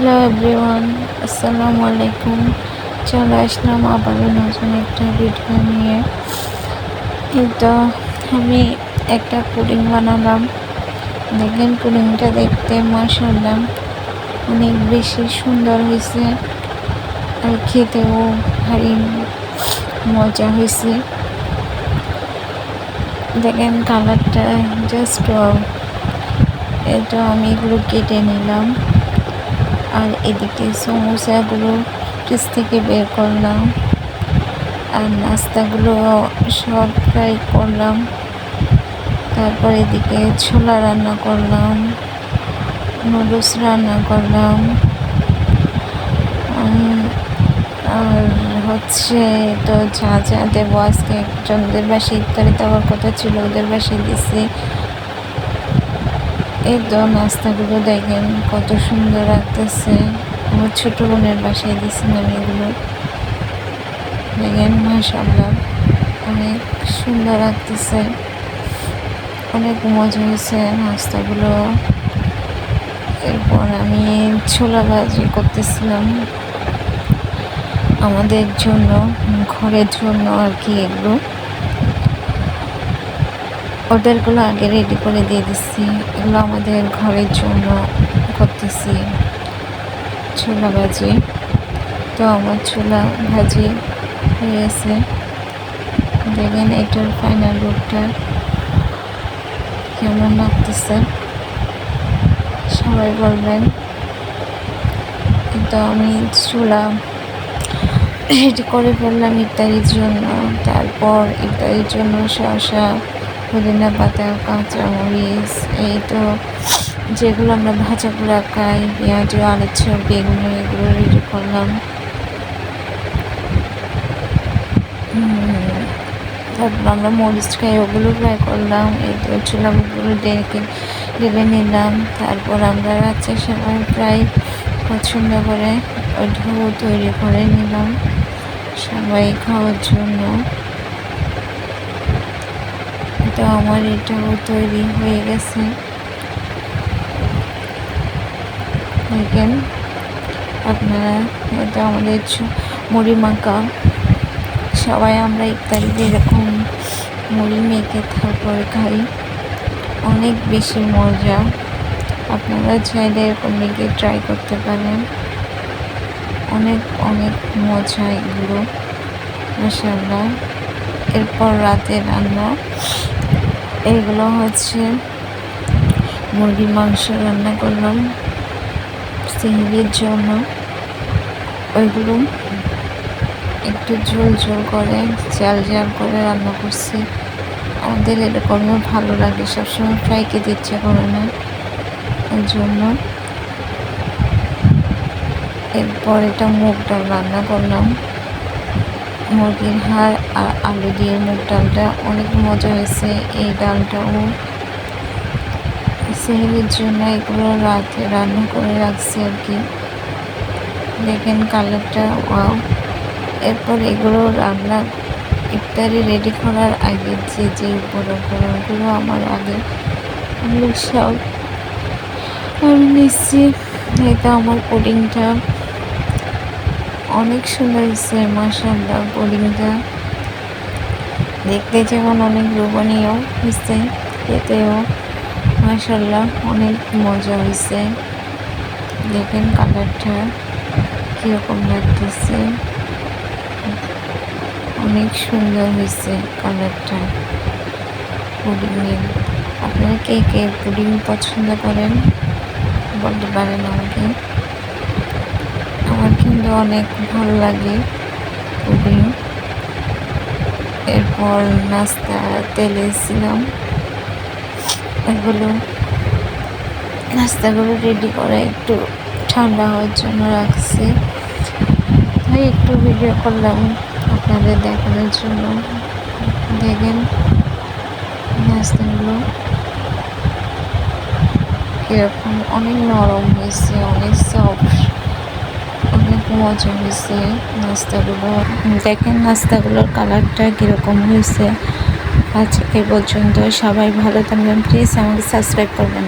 Hello everyone, আসসালামু আলাইকুম। চলে আসলাম আবারও নতুন একটা ভিডিও নিয়ে। তো আমি একটা পুডিং বানালাম। দেখেন পুডিংটা দেখতে মাসাল্লাম অনেক বেশি সুন্দর হয়েছে আর খেতেও ভারী মজা হয়েছে। দেখেন কালারটা জাস্ট এটা আমি এগুলো কেটে নিলাম। আর এদিকে সমোসাগুলো ফ্রিজ থেকে বের করলাম আর নাস্তাগুলো সব ফ্রাই করলাম। তারপর এদিকে ছোলা রান্না করলাম, নুডলস রান্না করলাম। আর হচ্ছে তো যা যা দেবো আজকে একজনদের ইত্যাদি তো দেওয়ার কথা ছিল, ওদের বাসায় দিছি। এই তো নাস্তাগুলো দেখেন, কত সুন্দর লাগতেছে। আমার ছোট বোনের বাসায় দিয়েছিলাম এগুলো। দেখেন মাসাল্লাহ অনেক সুন্দর লাগতেছে। অনেক মজা হয়েছে নাস্তাগুলো এরপর আমি ছোলা ভাজি করতেছিলাম। আমাদের জন্য, ঘরের জন্য আর কি এগুলো। ওদেরগুলো আগে রেডি করে দিয়ে দিচ্ছি এগুলো আমাদের ঘরের জন্য করতেছি। ছোলা ভাজি। তো আমার ছোলা ভাজি হয়ে গেছে। দেখেন এটার ফাইনাল লুকটা কেমন লাগতেছে। সবাই বলবেন। কিন্তু আমি চুলা রেডি করে ফেললাম ইত্যাদির জন্য। তারপর ইত্যাদির জন্য শসা পুদিনা পাতা কাঁচামরিচ এই তো যেগুলো আমরা ভাজা পোড়া খাই, পেঁয়াজ আলুর বেগুন, এগুলো রেডি করলাম। তারপর আমরা মরিচ খাই, ওগুলো ফ্রাই করলাম, এই তো চুলাগুলো ডেকে, ঢেলে নিলাম। তারপর আমরা রাত্রে সবাই প্রায় পছন্দ করে ওই ঢৌ তৈরি করে নিলাম, সবাই খাওয়ার জন্য। তো আমার এটাও তৈরি হয়ে গেছে। দেখেন, আপনারা এটা আমাদের মুড়ি মাখা। সবাই আমরা ইত্যাদি এরকম মুড়ি মেখে তারপরে খাই, অনেক বেশি মজা। আপনারা চাইলে এরকম মেখে ট্রাই করতে পারেন। অনেক অনেক মজা এগুলো মশাল্লা এরপর রাতে রান্না। এগুলো হচ্ছে মুরগির মাংস রান্না করলাম সিঙ্গির জন্য। ওইগুলো একটু ঝোল ঝোল করে জাল জাল করে রান্না করছি। আমাদের এরকমও ভালো লাগে, সবসময় ফ্রাই খেতে ইচ্ছে করে না। ওই জন্য এরপর এটা মুগ ডাল রান্না করলাম। মুরগির হাড় আর আলু দিয়ে মুগ ডালটা অনেক মজা হয়েছে। এই ডালটাও সেহেলির জন্য এগুলো রাতে রান্না করে রাখছি আর কি। দেখেন কালারটা, ওয়াও। এরপর এগুলো রান্না, ইফতারি রেডি করার আগে যে যে উপকরণগুলো আমার আগে সব আমি নিচ্ছি এটা আমার পুডিংটা অনেক সুন্দর হয়েছে মাসাল্লাহ পুডিংটা দেখতে যেমন অনেক লোভনীয় হয়েছে এতেও মাসাল্লাহ অনেক মজা হয়েছে। দেখেন কালারটা কীরকম লাগতেছে। অনেক সুন্দর হয়েছে কালারটা পুডিংয়ের আপনারা কে কে পুডিং পছন্দ করেন, বলতে পারেন আমাকে। অনেক ভালো লাগে পুডিং এরপর নাস্তা, তেলে ছিলাম এগুলো, নাস্তাগুলো রেডি করে একটু ঠান্ডা হওয়ার জন্য রাখছি। তাই একটু ভিডিও করলাম আপনাদের দেখানোর জন্য। দেখেন নাস্তাগুলো এরকম অনেক নরম হয়েছে, অনেক সফট মজা হয়েছে নাস্তাগুলো। দেখেন নাস্তাগুলোর কালারটা কীরকম হয়েছে। আজকে পর্যন্ত সবাই ভালো থাকবেন। প্লিজ আমাকে সাবস্ক্রাইব করবেন।